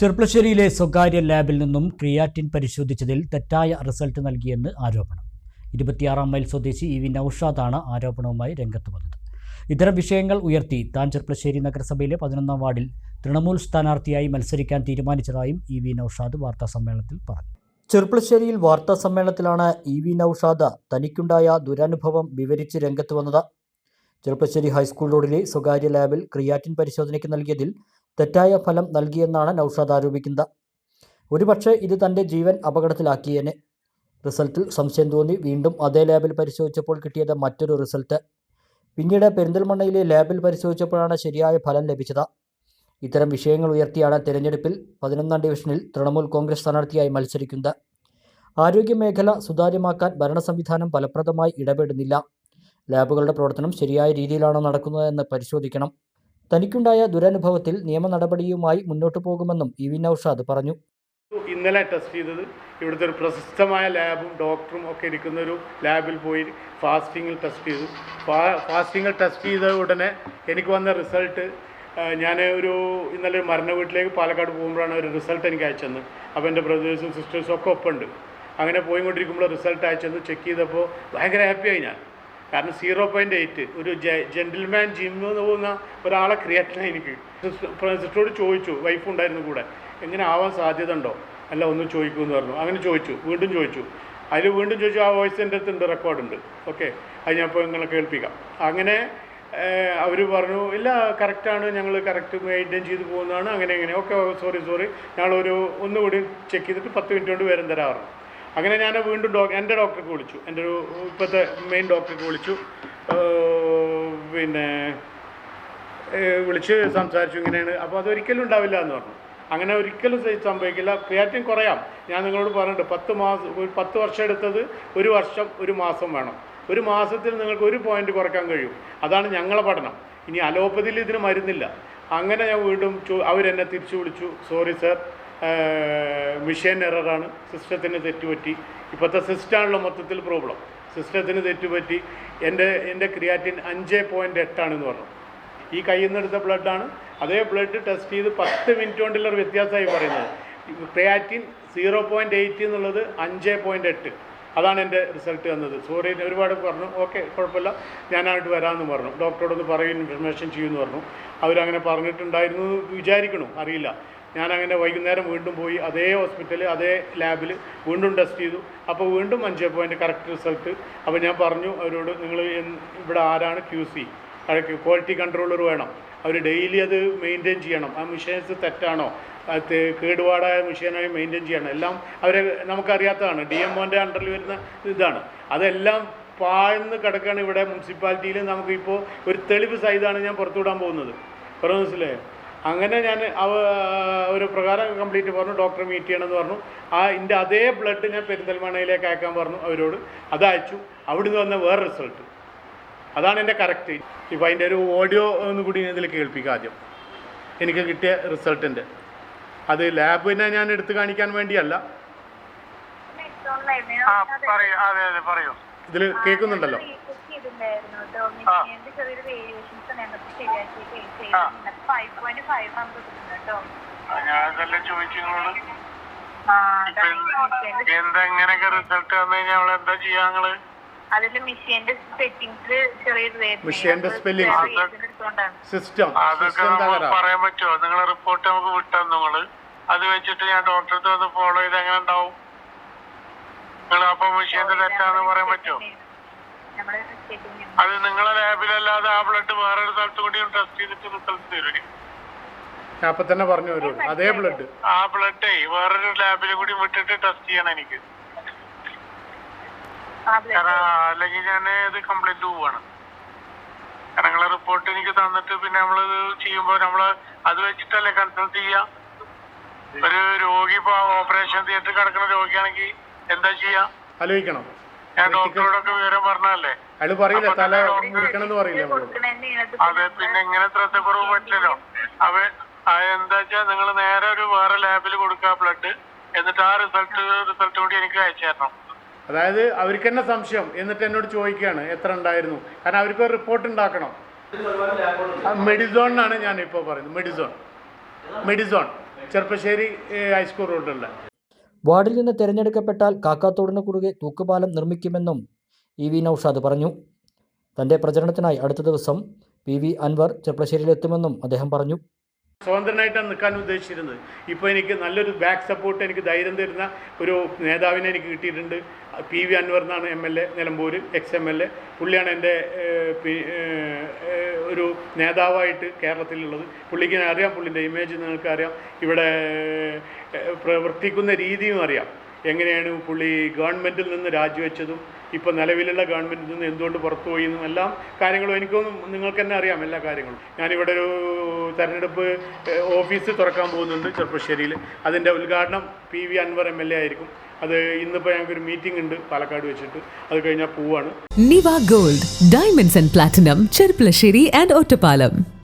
ചെർപ്പളശ്ശേരിയിലെ സ്വകാര്യ ലാബിൽ നിന്നും ക്രിയാറ്റിൻ പരിശോധിച്ചതിൽ തെറ്റായ റിസൾട്ട് നൽകിയെന്ന് ആരോപണം. ഇരുപത്തിയാറാം മൈൽ സ്വദേശി ഇ വി നൌഷാദാണ് ആരോപണവുമായി രംഗത്ത് വന്നത്. ഇത്തരം വിഷയങ്ങൾ ഉയർത്തി താൻ ചെർപ്പളശ്ശേരി നഗരസഭയിലെ പതിനൊന്നാം വാർഡിൽ തൃണമൂൽ സ്ഥാനാർത്ഥിയായി മത്സരിക്കാൻ തീരുമാനിച്ചതായും ഇ വി നൌഷാദ് വാർത്താ സമ്മേളനത്തിൽ പറഞ്ഞു. ചെർപ്പളശ്ശേരിയിൽ വാർത്താ സമ്മേളനത്തിലാണ് ഇ വി നൌഷാദ് തനിക്കുണ്ടായ ദുരനുഭവം വിവരിച്ച് രംഗത്ത് വന്നത്. ചെറുപ്പശ്ശേരി ഹൈസ്കൂൾ റോഡിലെ സ്വകാര്യ ലാബിൽ ക്രിയാറ്റിൻ പരിശോധനയ്ക്ക് നൽകിയതിൽ തെറ്റായ ഫലം നൽകിയെന്നാണ് നൌഷാദ് ആരോപിക്കുന്നത്. ഒരുപക്ഷെ ഇത് തന്റെ ജീവൻ അപകടത്തിലാക്കിയേനെ. റിസൾട്ടിൽ സംശയം തോന്നി. വീണ്ടും അതേ ലാബിൽ പരിശോധിച്ചപ്പോൾ കിട്ടിയത് മറ്റൊരു റിസൾട്ട്. പിന്നീട് പെരിന്തൽമണ്ണയിലെ ലാബിൽ പരിശോധിച്ചപ്പോഴാണ് ശരിയായ ഫലം ലഭിച്ചത്. ഇത്തരം വിഷയങ്ങൾ ഉയർത്തിയാണ് തെരഞ്ഞെടുപ്പിൽ പതിനൊന്നാം ഡിവിഷനിൽ തൃണമൂൽ കോൺഗ്രസ് സ്ഥാനാർത്ഥിയായി മത്സരിക്കുന്നത്. ആരോഗ്യമേഖല സുതാര്യമാക്കാൻ ഭരണ സംവിധാനം ഫലപ്രദമായി ഇടപെടുന്നില്ല. ലാബുകളുടെ പ്രവർത്തനം ശരിയായ രീതിയിലാണോ നടക്കുന്നതെന്ന് പരിശോധിക്കണം. തനിക്കുണ്ടായ ദുരനുഭവത്തിൽ നിയമ നടപടിയുമായി മുന്നോട്ടു പോകുമെന്നും ഇ വി നൌഷാദ് പറഞ്ഞു. ഇന്നലെ ടെസ്റ്റ് ചെയ്തത് ഇവിടുത്തെ ഒരു പ്രശസ്തമായ ലാബും ഡോക്ടറും ഒക്കെ ഇരിക്കുന്ന ഒരു ലാബിൽ പോയി ഫാസ്റ്റിങ്ങിൽ ടെസ്റ്റ് ചെയ്തു. ഫാസ്റ്റിങ്ങിൽ ടെസ്റ്റ് ചെയ്ത ഉടനെ എനിക്ക് വന്ന റിസൾട്ട് ഞാൻ ഒരു ഇന്നലെ മരണ വീട്ടിലേക്ക് പാലക്കാട് പോകുമ്പോഴാണ് ഒരു റിസൾട്ട് എനിക്ക് അയച്ചെന്ന് അപ്പോൾ എന്റെ ബ്രദേഴ്സും സിസ്റ്റേഴ്സും ഒക്കെ ഒപ്പമുണ്ട്. അങ്ങനെ പോയിക്കൊണ്ടിരിക്കുമ്പോൾ റിസൾട്ട് അയച്ചെന്ന് ചെക്ക് ചെയ്തപ്പോൾ ഭയങ്കര ഹാപ്പിയായി ഞാൻ. കാരണം സീറോ പോയിന്റ് എയ്റ്റ്. ഒരു ജെന്റിൽമാൻ ജിമ്മിൽ പോകുന്ന ഒരാളെ ക്രിയേറ്റന എനിക്ക് സിസ്റ്ററോട് ചോദിച്ചു വൈഫ് ഉണ്ടായിരുന്നു കൂടെ. എങ്ങനെ ആവാൻ സാധ്യത ഉണ്ടോ? അല്ല ഒന്ന് ചോദിക്കുമെന്ന് പറഞ്ഞു. അങ്ങനെ ചോദിച്ചു വീണ്ടും ചോദിച്ചു. അതിൽ വീണ്ടും ചോദിച്ചു ആ വോയിസ് എന്റെ അടുത്തുണ്ട് റെക്കോർഡുണ്ട് ഓക്കെ അത് ഞാൻ ഇപ്പോൾ നിങ്ങളെ കേൾപ്പിക്കാം. അങ്ങനെ അവർ പറഞ്ഞു ഇല്ല കറക്റ്റാണ് ഞങ്ങൾ കറക്റ്റ് മെയിന്റെയിൻ ചെയ്ത് പോകുന്നതാണ്. അങ്ങനെ അങ്ങനെ ഓക്കെ സോറി സോറി ഞങ്ങളൊരു ഒന്നുകൂടി ചെക്ക് ചെയ്തിട്ട് പത്ത് മിനിറ്റ് കൊണ്ട് വരും തരാറ് അങ്ങനെ ഞാൻ വീണ്ടും ഡോ എന്റെ ഡോക്ടർക്ക് വിളിച്ചു. എന്റെ ഒരു ഇപ്പോഴത്തെ മെയിൻ ഡോക്ടർക്ക് വിളിച്ചു. പിന്നെ വിളിച്ച് സംസാരിച്ചു ഇങ്ങനെയാണ്. അപ്പോൾ അതൊരിക്കലും ഉണ്ടാവില്ല എന്ന് പറഞ്ഞു. അങ്ങനെ ഒരിക്കലും സംഭവിക്കില്ല. ക്രിയാറ്റിൻ കുറയാം. ഞാൻ നിങ്ങളോട് പറഞ്ഞിട്ടുണ്ട് പത്ത് മാസം ഒരു പത്ത് വർഷം എടുത്തത് ഒരു വർഷം ഒരു മാസം വേണം. ഒരു മാസത്തിൽ നിങ്ങൾക്ക് ഒരു പോയിന്റ് കുറയ്ക്കാൻ കഴിയും. അതാണ് ഞങ്ങളെ പഠനം. ഇനി അലോപ്പതിയിൽ ഇതിന് മരുന്നില്ല. അങ്ങനെ ഞാൻ വീണ്ടും അവരെന്നെ തിരിച്ചു വിളിച്ചു. സോറി സർ മിഷൻ എററാണ്. സിസ്റ്റത്തിന് തെറ്റുപറ്റി. ഇപ്പോഴത്തെ സിസ്റ്റാണല്ലോ മൊത്തത്തിൽ പ്രോബ്ലം. സിസ്റ്റത്തിന് തെറ്റുപറ്റി. എന്റെ എന്റെ ക്രിയാറ്റിൻ അഞ്ച് പോയിന്റ് എട്ടാണെന്ന് പറഞ്ഞു. ഈ കയ്യിൽ നിന്ന് എടുത്ത ബ്ലഡാണ്. അതേ ബ്ലഡ് ടെസ്റ്റ് ചെയ്ത് പത്ത് മിനിറ്റ് കൊണ്ടുള്ള ഒരു വ്യത്യാസമായി പറയുന്നത്. ക്രിയാറ്റിൻ സീറോ പോയിന്റ് എയ്റ്റ് എന്നുള്ളത് അഞ്ച് പോയിന്റ് എട്ട്. അതാണ് എന്റെ റിസൾട്ട് തന്നത്. സോറി ഒരുപാട് പറഞ്ഞു. ഓക്കെ കുഴപ്പമില്ല. ഞാനായിട്ട് വരാമെന്ന് പറഞ്ഞു. ഡോക്ടറോടൊന്ന് പറയും ഇൻഫർമേഷൻ ചെയ്യുമെന്ന് പറഞ്ഞു. അവരങ്ങനെ പറഞ്ഞിട്ടുണ്ടായിരുന്നു വിചാരിക്കണു. അറിയില്ല. ഞാനങ്ങനെ വൈകുന്നേരം വീണ്ടും പോയി അതേ ഹോസ്പിറ്റലിൽ അതേ ലാബിൽ വീണ്ടും ടെസ്റ്റ് ചെയ്തു. അപ്പോൾ വീണ്ടും അഞ്ച് പോയിന്റ് കറക്റ്റ് റിസൾട്ട് അപ്പോൾ ഞാൻ പറഞ്ഞു അവരോട് നിങ്ങൾ ഇവിടെ ആരാണ് ക്യൂ സി ക്വാളിറ്റി കൺട്രോളർ വേണം. അവർ ഡെയിലി അത് മെയിന്റെയിൻ ചെയ്യണം. ആ മെഷീൻസ് തെറ്റാണോ? കേടുപാടായ മെഷീനായി മെയിന്റെയിൻ ചെയ്യണം. എല്ലാം അവരെ നമുക്കറിയാത്തതാണ്. ഡി എം ഒന്റെ അണ്ടറിൽ വരുന്ന ഇതാണ്. അതെല്ലാം പാഴ്ന്ന് കിടക്കുകയാണ് ഇവിടെ മുനിസിപ്പാലിറ്റിയിൽ നമുക്കിപ്പോൾ ഒരു തെളിവ് സഹിതമാണ് ഞാൻ പുറത്തുവിടാൻ പോകുന്നത്. പറഞ്ഞു മനസ്സിലായോ? അങ്ങനെ ഞാൻ അവ ഒരു പ്രകാരം കംപ്ലീറ്റ് പറഞ്ഞു ഡോക്ടറെ മീറ്റ് ചെയ്യണമെന്ന് പറഞ്ഞു. ആ എന്റെ അതേ ബ്ലഡ് ഞാൻ പെരിന്തൽമണ്ണയിലേക്ക് അയക്കാൻ പറഞ്ഞു അവരോട്. അത് അയച്ചു. അവിടുന്ന് വന്ന വേറെ റിസൾട്ട് അതാണ് എന്റെ കറക്റ്റ് ഇപ്പോൾ അതിന്റെ ഒരു ഓഡിയോ ഒന്ന് കൂടി ഇതിൽ കേൾപ്പിക്കുക ആദ്യം. എനിക്ക് കിട്ടിയ റിസൾട്ടിന്റെ അത് ലാബിനെ ഞാൻ എടുത്ത് കാണിക്കാൻ വേണ്ടിയല്ല. പറയൂ. അതെ അതെ പറയൂ. ഇതിൽ കേൾക്കുന്നുണ്ടല്ലോ. റിസൾട്ട് വന്നു കഴിഞ്ഞാൽ നമ്മൾ എന്താ ചെയ്യാ അതിൽ മിഷീന്റെ സെറ്റിംഗ്സ് ചെറിയൊരു മിഷീന്റെ spelling. സിസ്റ്റം അതൊക്കെ പറയാൻ പറ്റുമോ? നിങ്ങളെ റിപ്പോർട്ട് നമുക്ക് വിട്ടാ നിങ്ങൾ. അത് വെച്ചിട്ട് ഞാൻ ഡോക്ടറെ വന്ന് ഫോളോ ചെയ്ത് എങ്ങനെ ഉണ്ടാവും? നിങ്ങൾ അപ്പൊ മെഷീന്റെ തെറ്റാന്ന് പറയാൻ പറ്റുമോ? അത് നിങ്ങളെ ലാബിലല്ലാതെ ആ ബ്ലഡ് വേറൊരു സ്ഥലത്ത് കൂടി ടെസ്റ്റ് ചെയ്തിട്ട് റിസൾട്ട് തരും അപ്പൊ അപ്പം തന്നെ പറഞ്ഞു അവരോട് അതേ ബ്ലഡ് ആ ബ്ലഡേ വേറൊരു ലാബിൽ കൂടി വിട്ടിട്ട് ടെസ്റ്റ് ചെയ്യണം എനിക്ക്. കാരണം അല്ലെങ്കിൽ ഞാൻ ഇത് കംപ്ലൈന്റ് പോവാണ്. കാരണം നിങ്ങളെ റിപ്പോർട്ട് എനിക്ക് തന്നിട്ട് പിന്നെ നമ്മൾ ചെയ്യുമ്പോൾ നമ്മൾ അത് വെച്ചിട്ടല്ലേ കൺസൾട്ട് ചെയ്യാ? ഒരു രോഗി ഇപ്പൊ ഓപ്പറേഷൻ തിയേറ്ററിൽ കിടക്കുന്ന രോഗിയാണെങ്കിൽ എന്താ ചെയ്യാ? ആലോചിക്കണം. ഡോക്ടറോടൊക്കെ വിവരം പറഞ്ഞല്ലേ അയാൾ പറയില്ല തല മുറിക്കണം എന്ന് പറയില്ല അതെ പിന്നെ ഇങ്ങനെ ശ്രദ്ധക്കുറവ് പറ്റില്ലല്ലോ. അവ എന്താ വെച്ചാ നിങ്ങൾ നേരെ ഒരു വേറെ ലാബിൽ കൊടുക്കുക ബ്ലഡ് എന്നിട്ട് ആ റിസൾട്ട് റിസൾട്ട് കൂടി എനിക്ക് അയച്ചു തരണം. അതായത് അവർക്ക് തന്നെ സംശയം. എന്നിട്ട് എന്നോട് ചോദിക്കുകയാണ് എത്ര ഉണ്ടായിരുന്നു? കാരണം അവർക്ക് ഒരു റിപ്പോർട്ട് ഉണ്ടാക്കണം. മെഡിസോണിനാണ് ഞാൻ ഇപ്പോൾ പറയുന്നത്. മെഡിസോൺ മെഡിസോൺ ചെറുപ്പശ്ശേരി ഹൈസ്കൂൾ റോഡുള്ള വാർഡിൽ നിന്ന് തിരഞ്ഞെടുക്കപ്പെട്ടാൽ കാക്കാത്തോടിന് കുറുകെ തൂക്കുപാലം നിർമ്മിക്കുമെന്നും ഇ വി നൌഷാദ് പറഞ്ഞു. തന്റെ പ്രചരണത്തിനായി അടുത്ത ദിവസം പി വി അൻവർ ചെർപ്പശ്ശേരിയിലെത്തുമെന്നും അദ്ദേഹം പറഞ്ഞു. സ്വതന്ത്രനായിട്ടാണ് നിൽക്കാൻ ഉദ്ദേശിച്ചിരുന്നത്. ഇപ്പോൾ എനിക്ക് നല്ലൊരു ബാക്ക് സപ്പോർട്ട് എനിക്ക് ധൈര്യം തരുന്ന ഒരു നേതാവിനെ എനിക്ക് കിട്ടിയിട്ടുണ്ട്. പി വി അൻവർ എന്നാണ് M L A Nilambur ex M L A. പുള്ളിയാണ് എന്റെ ഒരു നേതാവായിട്ട് കേരളത്തിലുള്ളത്. പുള്ളിക്ക് അറിയാം പുള്ളിന്റെ ഇമേജ് നിങ്ങൾക്കറിയാം ഇവിടെ പ്രവർത്തിക്കുന്ന രീതിയും അറിയാം. എങ്ങനെയാണ് പുള്ളി ഗവൺമെന്റിൽ നിന്ന് രാജിവെച്ചതും ഇപ്പോൾ നിലവിലുള്ള ഗവൺമെന്റിൽ നിന്ന് എന്തുകൊണ്ട് പുറത്തു പോയി എന്നും എല്ലാം കാര്യങ്ങളും എനിക്കൊന്നും നിങ്ങൾക്ക് തന്നെ അറിയാം എല്ലാ കാര്യങ്ങളും. ഞാനിവിടെ ഒരു തെരഞ്ഞെടുപ്പ് ഓഫീസ് തുറക്കാൻ പോകുന്നുണ്ട് ചെറുപ്പശ്ശേരിയിൽ. അതിന്റെ ഉദ്ഘാടനം P V Anwar M L A ആയിരിക്കും. അത് ഇന്നിപ്പോൾ ഞങ്ങൾക്കൊരു മീറ്റിംഗ് ഉണ്ട് പാലക്കാട് വെച്ചിട്ട്. അത് കഴിഞ്ഞാൽ പോവാണ്. Niva gold diamonds and platinum Cherpulassery and Ottapalam.